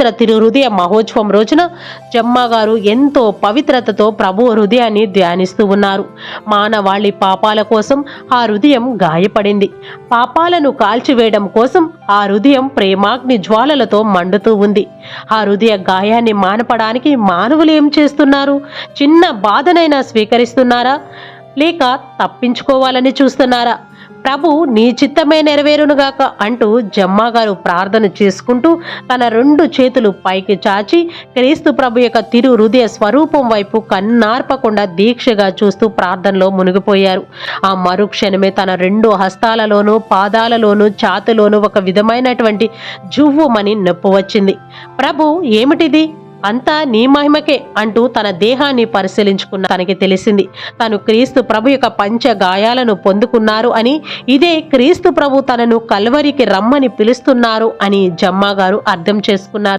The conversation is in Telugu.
పవిత్ర తిరు హృదయ మహోత్సవం రోజున జమ్మగారు ఎంతో పవిత్రతతో ప్రభు హృదయాన్ని ధ్యానిస్తూ ఉన్నారు. మానవాళి పాపాల కోసం ఆ హృదయం గాయపడింది. పాపాలను కాల్చివేయడం కోసం ఆ హృదయం ప్రేమాగ్ని జ్వాలలతో మండుతూ ఉంది. ఆ హృదయ గాయాన్ని మానపడానికి మానవులు ఏం చేస్తున్నారు? చిన్న బాధనైనా స్వీకరిస్తున్నారా? లేక తప్పించుకోవాలని చూస్తున్నారా? ప్రభు నీ చిత్తమే నెరవేరునుగాక అంటూ జమ్మాగారు ప్రార్థన చేసుకుంటూ తన రెండు చేతులు పైకి చాచి క్రీస్తు ప్రభు యొక్క తిరు హృదయ స్వరూపం వైపు కన్నార్పకుండా దీక్షగా చూస్తూ ప్రార్థనలో మునిగిపోయారు. ఆ మరుక్షణమే తన రెండు హస్తాలలోనూ పాదాలలోనూ చాతులోనూ ఒక విధమైనటువంటి జువ్వుమని నొప్పి వచ్చింది ప్రభు ఏమిటిది? అంతా నీ మహిమకే అంటూ తన దేహాన్ని పరిశీలించుకున్న తనకి తెలిసింది. తను క్రీస్తు ప్రభు యొక్క పంచ గాయాలను పొందుకున్నారు అని ఇదే క్రీస్తు ప్రభు తనను కల్వరికి రమ్మని పిలుస్తున్నారు అని జమ్మా గారు అర్థం చేసుకున్నారు.